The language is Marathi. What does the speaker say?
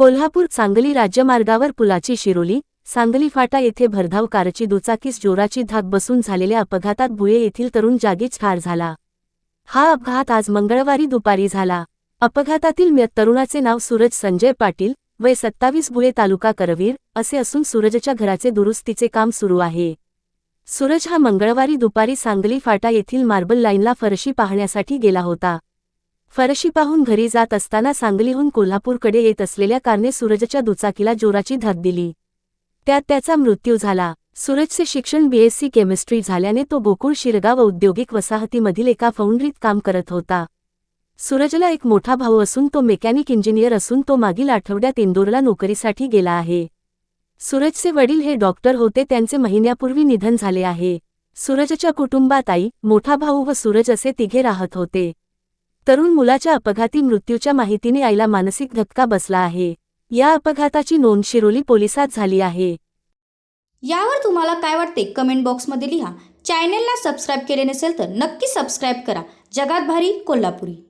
कोल्हापूर सांगली राज्यमार्गावर पुलाची शिरोली सांगली फाटा येथे भरधाव कारची दुचाकीस जोराची धाक बसून झालेल्या अपघातात भुये येथील तरुण जागीच ठार झाला. हा अपघात आज मंगळवारी दुपारी झाला. अपघातातील मृत तरुणाचे नाव सूरज संजय पाटील वय सत्तावीस भुये तालुका करवीर असे असून सूरजच्या घराचे दुरुस्तीचे काम सुरू आहे. सूरज हा मंगळवारी दुपारी सांगली फाटा येथील मार्बल लाईनला फरशी पाहण्यासाठी गेला होता. फरशी पाहून घरी जात असताना सांगलीहून कोल्हापूरकडे येत असलेल्या कारने सूरजच्या दुचाकीला जोराची धाक दिली. त्यात त्याचा मृत्यू झाला. सूरजचे शिक्षण बीएससी केमिस्ट्री झाल्याने तो गोकुळ शिरगाव औद्योगिक वसाहतीमधील एका फाउंड्रीत काम करत होता. सूरजला एक मोठा भाऊ असून तो मेकॅनिक इंजिनियर असून तो मागील आठवड्यात इंदोरला नोकरीसाठी गेला आहे. सूरजचे वडील हे डॉक्टर होते त्यांचे महिन्यापूर्वी निधन झाले आहे. सूरजच्या कुटुंबात आई मोठा भाऊ व सूरज असे तिघे राहत होते. तरुण मुलाच्या अपघाती मृत्यूच्या माहितीने आईला मानसिक धक्का बसला आहे. या अपघाताची नोंद शिरोली पोलिसात झाली आहे. यावर तुम्हाला काय वाटते? कमेंट बॉक्समध्ये लिहा. चॅनेलला सबस्क्राईब केले नसेल तर नक्की सबस्क्राईब करा. जगात भारी कोल्हापुरी.